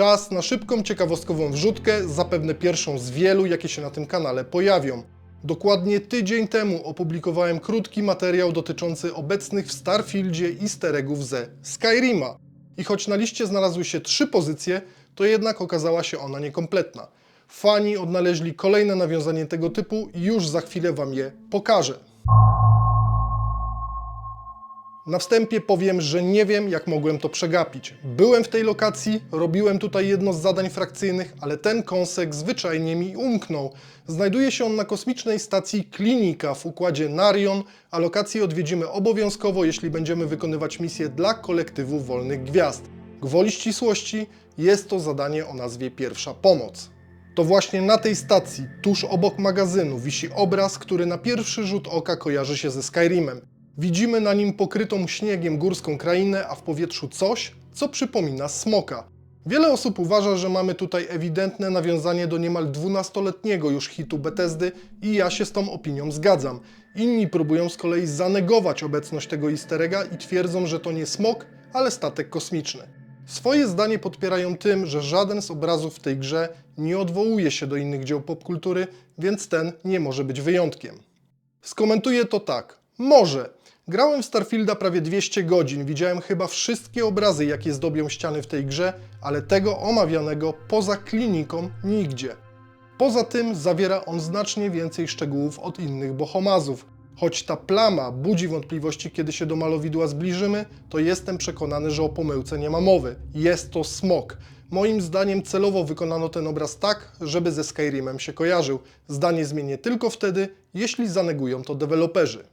Czas na szybką, ciekawostkową wrzutkę, zapewne pierwszą z wielu, jakie się na tym kanale pojawią. Dokładnie tydzień temu opublikowałem krótki materiał dotyczący obecnych w Starfieldzie easter eggów ze Skyrima. I choć na liście znalazły się trzy pozycje, to jednak okazała się ona niekompletna. Fani odnaleźli kolejne nawiązanie tego typu i już za chwilę Wam je pokażę. Na wstępie powiem, że nie wiem, jak mogłem to przegapić. Byłem w tej lokacji, robiłem tutaj jedno z zadań frakcyjnych, ale ten kąsek zwyczajnie mi umknął. Znajduje się on na kosmicznej stacji Klinika w układzie Narion, a lokację odwiedzimy obowiązkowo, jeśli będziemy wykonywać misję dla kolektywu Wolnych Gwiazd. Gwoli ścisłości jest to zadanie o nazwie Pierwsza Pomoc. To właśnie na tej stacji, tuż obok magazynu, wisi obraz, który na pierwszy rzut oka kojarzy się ze Skyrimem. Widzimy na nim pokrytą śniegiem górską krainę, a w powietrzu coś, co przypomina smoka. Wiele osób uważa, że mamy tutaj ewidentne nawiązanie do niemal 12-letniego już hitu Bethesdy i ja się z tą opinią zgadzam. Inni próbują z kolei zanegować obecność tego easter egga i twierdzą, że to nie smok, ale statek kosmiczny. Swoje zdanie podpierają tym, że żaden z obrazów w tej grze nie odwołuje się do innych dzieł popkultury, więc ten nie może być wyjątkiem. Skomentuję to tak. Może. Grałem w Starfielda prawie 200 godzin, widziałem chyba wszystkie obrazy, jakie zdobią ściany w tej grze, ale tego omawianego poza kliniką nigdzie. Poza tym zawiera on znacznie więcej szczegółów od innych bohomazów. Choć ta plama budzi wątpliwości, kiedy się do malowidła zbliżymy, to jestem przekonany, że o pomyłce nie ma mowy. Jest to smok. Moim zdaniem celowo wykonano ten obraz tak, żeby ze Skyrimem się kojarzył. Zdanie zmienię tylko wtedy, jeśli zanegują to deweloperzy.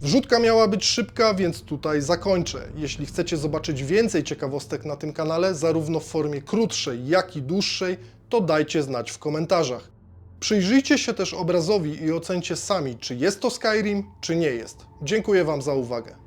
Wrzutka miała być szybka, więc tutaj zakończę. Jeśli chcecie zobaczyć więcej ciekawostek na tym kanale, zarówno w formie krótszej, jak i dłuższej, to dajcie znać w komentarzach. Przyjrzyjcie się też obrazowi i ocencie sami, czy jest to Skyrim, czy nie jest. Dziękuję Wam za uwagę.